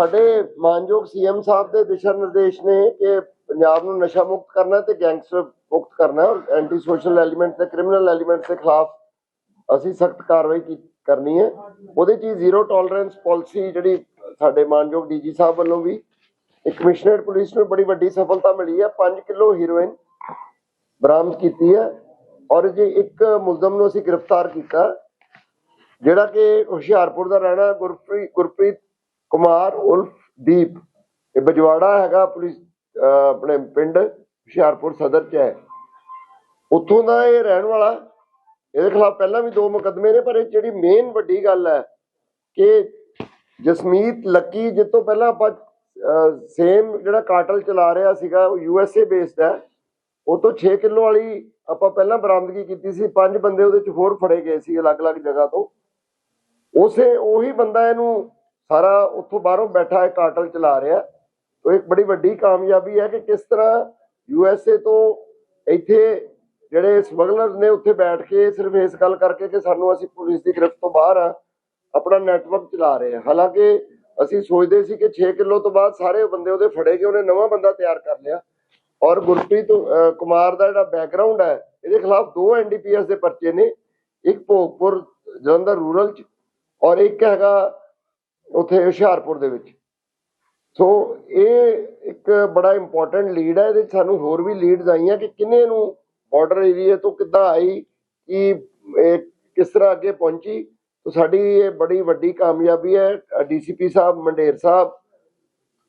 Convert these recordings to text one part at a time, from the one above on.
ਸਾਡੇ ਮਾਨਯੋਗ ਸੀਐਮ ਸਾਹਿਬ ਦੇ ਦਿਸ਼ਾ ਨਿਰਦੇਸ਼ ਨੇ ਕਿ ਪੰਜਾਬ ਨੂੰ ਨਸ਼ਾ ਮੁਕਤ ਕਰਨਾ ਤੇ ਗੈਂਗਸਟਰ ਮੁਕਤ ਕਰਨਾ ਔਰ ਐਂਟੀ ਸੋਸ਼ਲ ਐਲੀਮੈਂਟ ਤੇ ਕ੍ਰਿਮੀਨਲ ਐਲੀਮੈਂਟ ਦੇ ਖਿਲਾਫ ਅਸੀਂ ਸਖਤ ਕਾਰਵਾਈ ਕਰਨੀ ਹੈ। ਉਹਦੇ 'ਚ ਜ਼ੀਰੋ ਟੋਲਰੈਂਸ ਪਾਲਿਸੀ ਜਿਹੜੀ ਸਾਡੇ ਮਾਨਯੋਗ ਡੀਜੀ ਸਾਹਿਬ ਵੱਲੋਂ ਵੀ ਇੱਕ ਪੁਲਿਸ ਨੂੰ ਬੜੀ ਵੱਡੀ ਸਫਲਤਾ ਮਿਲੀ ਹੈ। 5 ਕਿਲੋ ਹੀਰੋਇਨ ਬਰਾਮਦ ਕੀਤੀ ਹੈ ਔਰ ਜੇ ਇੱਕ ਮੁਲਜ਼ਮ ਨੂੰ ਅਸੀਂ ਗ੍ਰਿਫਤਾਰ ਕੀਤਾ, ਜਿਹੜਾ ਕਿ ਹੁਸ਼ਿਆਰਪੁਰ ਦਾ ਰਹਿਣਾ ਗੁਰਪ੍ਰੀਤ ਗੁਰਪ੍ਰੀਤ ਕੁਮਾਰ ਉਲਫ ਦੀਪ। ਇਹ ਬਜਵਾੜਾ ਹੈਗਾ ਪੁਲਿਸ ਆਪਣੇ ਪਿੰਡ ਹੁਸ਼ਿਆਰਪੁਰ ਸਦਰ ਚ ਹੈ। ਉੱਥੋਂ ਦਾ ਇਹ ਰਹਿਣ ਵਾਲਾ, ਇਹਦੇ ਖਿਲਾਫ ਪਹਿਲਾਂ ਵੀ ਦੋ ਮੁਕੱਦਮੇ ਨੇ, ਪਰ ਇਹ ਜਿਹੜੀ ਮੇਨ ਵੱਡੀ ਗੱਲ ਹੈ ਕਿ ਜਸਮੀਤ ਲੱਕੀ ਜਿਸ ਤੋਂ ਪਹਿਲਾਂ ਆਪਾਂ ਸੇਮ ਜਿਹੜਾ ਕਾਟਲ ਚਲਾ ਰਿਹਾ ਸੀਗਾ, ਉਹ ਯੂ ਐਸ ਏ ਬੇਸਡ ਹੈ। ਉਹ ਤੋਂ 6 ਕਿਲੋ ਵਾਲੀ ਆਪਾਂ ਪਹਿਲਾਂ ਬਰਾਮਦਗੀ ਕੀਤੀ ਸੀ। ਪੰਜ ਬੰਦੇ ਉਹਦੇ ਚ ਹੋਰ ਫੜੇ ਗਏ ਸੀ ਅਲੱਗ-ਅਲੱਗ ਜਗ੍ਹਾ ਤੋਂ। ਉਸੇ, ਉਹੀ ਬੰਦਾ ਇਹਨੂੰ ਸਾਰਾ ਉੱਥੋਂ ਬਾਹਰੋਂ ਬੈਠਾ ਇਹ ਕਾਟਲ ਚਲਾ ਰਿਹਾ। ਉਹ ਇੱਕ ਬੜੀ ਵੱਡੀ ਕਾਮਯਾਬੀ ਹੈ ਕਿ ਕਿਸ ਤਰ੍ਹਾਂ ਯੂ ਐਸ ਏ ਤੋਂ ਇੱਥੇ ਜਿਹੜੇ ਸਮਗਲਰਸ ਨੇ ਉੱਥੇ ਬੈਠ ਕੇ ਸਿਰਫ ਇਸ ਗੱਲ ਕਰਕੇ ਕਿ ਸਾਨੂੰ ਅਸੀਂ ਪੁਲਿਸ ਦੀ ਗ੍ਰਿਫਤ ਤੋਂ ਬਾਹਰ ਆ ਆਪਣਾ ਨੈਟਵਰਕ ਚਲਾ ਰਹੇ ਆ ਹਾਲਾਂਕਿ ਅਸੀਂ ਸੋਚਦੇ ਸੀ ਕਿ 6 ਕਿਲੋ ਤੋਂ ਬਾਅਦ ਸਾਰੇ ਬੰਦੇ ਉਹਦੇ ਫੜੇ ਗਏ, ਉਹਨੇ ਨਵਾਂ ਬੰਦਾ ਤਿਆਰ ਕਰ ਲਿਆ। ਔਰ ਗੁਰਪ੍ਰੀਤ ਕੁਮਾਰ ਦਾ ਜਿਹੜਾ ਬੈਕਗ੍ਰਾਉਂਡ ਹੈ, ਇਹਦੇ ਖਿਲਾਫ ਦੋ ਐਨਡੀਪੀਐਸ ਦੇ ਪਰਚੇ ਨੇ, ਇੱਕ ਭੋਗਪੁਰ, ਜਲੰਧਰ ਰੂਰਲ ਚ ਔਰ ਇੱਕ ਹੈਗਾ ਉੱਥੇ ਹੁਸ਼ਿਆਰਪੁਰ ਦੇ ਵਿੱਚ। ਸੋ ਇਹ ਇੱਕ ਬੜਾ ਇੰਪੋਰਟੈਂਟ ਲੀਡ ਹੈ ਇਹਦੇ ਸਾਨੂੰ ਹੋਰ ਵੀ ਲੀਡਸ ਆਈਆਂ ਕਿ ਕਿੰਨੇ ਨੂੰ ਬਾਰਡਰ ਏਰੀਆ ਤੋਂ ਕਿੱਦਾਂ ਆਈ, ਕਿ ਕਿਸ ਤਰ੍ਹਾਂ ਅੱਗੇ ਪਹੁੰਚੀ। ਤਾਂ ਸਾਡੀ ਇਹ ਬੜੀ ਵੱਡੀ ਕਾਮਯਾਬੀ ਹੈ, ਡੀਸੀਪੀ ਸਾਹਿਬ, ਮੰਡੇਰ ਸਾਹਿਬ,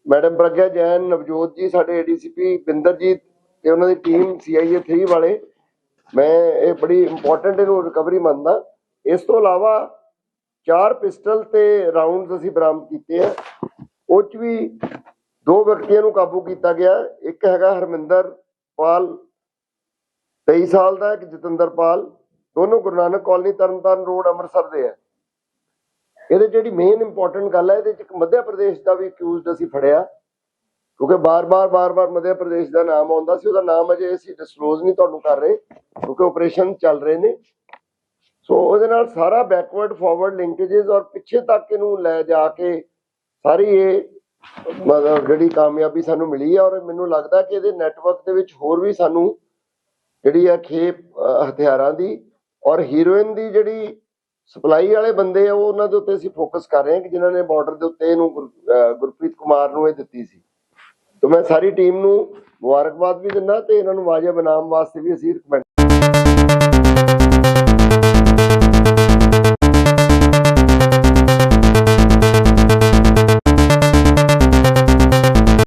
ਮੈਡਮ ਪ੍ਰਗਿਆ ਜੈਨ, ਨਵਜੋਤ ਜੀ, ਸਾਡੇ ਏਡੀਸੀਪੀ ਬਿੰਦਰਜੀਤ ਤੇ ਉਹਨਾਂ ਦੀ ਟੀਮ ਸੀਆਈਏ 3 ਵਾਲੇ। ਮੈਂ ਇਹ ਬੜੀ ਇੰਪੋਰਟੈਂਟ ਇਹਨੂੰ ਰਿਕਵਰੀ ਮੰਨਦਾ। ਇਸ ਤੋਂ ਇਲਾਵਾ ਚਾਰ ਪਿਸਟਲ ਤੇ ਰਾਉਂਡਸ ਅਸੀਂ ਬਰਾਮਦ ਕੀਤੇ ਆ। ਉਹ ਚ ਵੀ ਦੋ ਵਿਅਕਤੀਆਂ ਨੂੰ ਕਾਬੂ ਕੀਤਾ ਗਿਆ। ਇੱਕ ਹੈਗਾ ਹਰਮਿੰਦਰ ਪਾਲ 23 ਸਾਲ ਦਾ, ਇੱਕ ਜਤਿੰਦਰ ਪਾਲ। ਦੋਨੋਂ ਗੁਰੂ ਨਾਨਕ ਕਾਲਨੀ, ਤਰਨਤਾਰਨ ਰੋਡ, ਅੰਮ੍ਰਿਤਸਰ ਦੇ ਆ। ਇਹਦੇ ਜਿਹੜੀ ਮੇਨ ਇੰਪੋਰਟੈਂਟ ਗੱਲ ਹੈ ਇਹਦੇ ਚ ਇੱਕ ਮੱਧਿਆ ਪ੍ਰਦੇਸ਼ ਦਾ ਵੀ ਅਕਿਊਜ਼ਡ ਅਸੀਂ ਫੜਿਆ। ਕਿਉਂਕਿ ਬਾਰ-ਬਾਰ ਬਾਰ-ਬਾਰ ਮੱਧਿਆ ਪ੍ਰਦੇਸ਼ ਦਾ ਨਾਮ ਆਉਂਦਾ ਸੀ। ਉਹਦਾ ਨਾਮ ਅਜੇ ਅਸੀਂ ਡਿਸਕਲੋਜ਼ ਨਹੀਂ ਤੁਹਾਨੂੰ ਕਰ ਰਹੇ, ਕਿਉਂਕਿ ਆਪਰੇਸ਼ਨ ਚੱਲ ਰਹੇ ਨੇ। ਸੋ ਉਹਦੇ ਨਾਲ ਸਾਰਾ ਬੈਕਵਰਡ ਫਾਰਵਰਡ ਲਿੰਕੇजेस ਔਰ ਪਿੱਛੇ ਤੱਕ ਇਹਨੂੰ ਲੈ ਜਾ ਕੇ ਸਾਰੀ ਇਹ, ਮਤਲਬ ਜਿਹੜੀ ਕਾਮਯਾਬੀ ਸਾਨੂੰ ਮਿਲੀ ਹੈ ਔਰ ਮੈਨੂੰ ਲੱਗਦਾ ਕਿ ਇਹਦੇ ਨੈਟਵਰਕ ਦੇ ਵਿੱਚ ਹੋਰ ਵੀ ਸਾਨੂੰ ਜਿਹੜੀ ਹੈ ਖੇਪ ਹਥਿਆਰਾਂ ਦੀ ਔਰ ਹੀਰੋਇਨ ਦੀ ਜਿਹੜੀ ਸਪਲਾਈ ਵਾਲੇ ਬੰਦੇ ਆ, ਉਹ ਉਹਨਾਂ ਦੇ ਉੱਤੇ ਅਸੀਂ ਫੋਕਸ ਕਰ ਰਹੇ ਹਾਂ ਕਿ ਜਿਨ੍ਹਾਂ ਨੇ ਬਾਰਡਰ ਦੇ ਉੱਤੇ ਇਹਨੂੰ ਗੁਰਪ੍ਰੀਤ ਕੁਮਾਰ ਨੂੰ ਇਹ ਦਿੱਤੀ ਸੀ। ਤਾਂ ਮੈਂ ਸਾਰੀ ਟੀਮ ਨੂੰ ਮੁਬਾਰਕਬਾਦ ਵੀ ਦਿੰਦਾ ਤੇ ਇਹਨਾਂ ਨੂੰ ਵਾਜਬ ਇਨਾਮ ਵਾਸਤੇ ਵੀ ਅਸੀਂ ਰਿਕਮੈਂਡ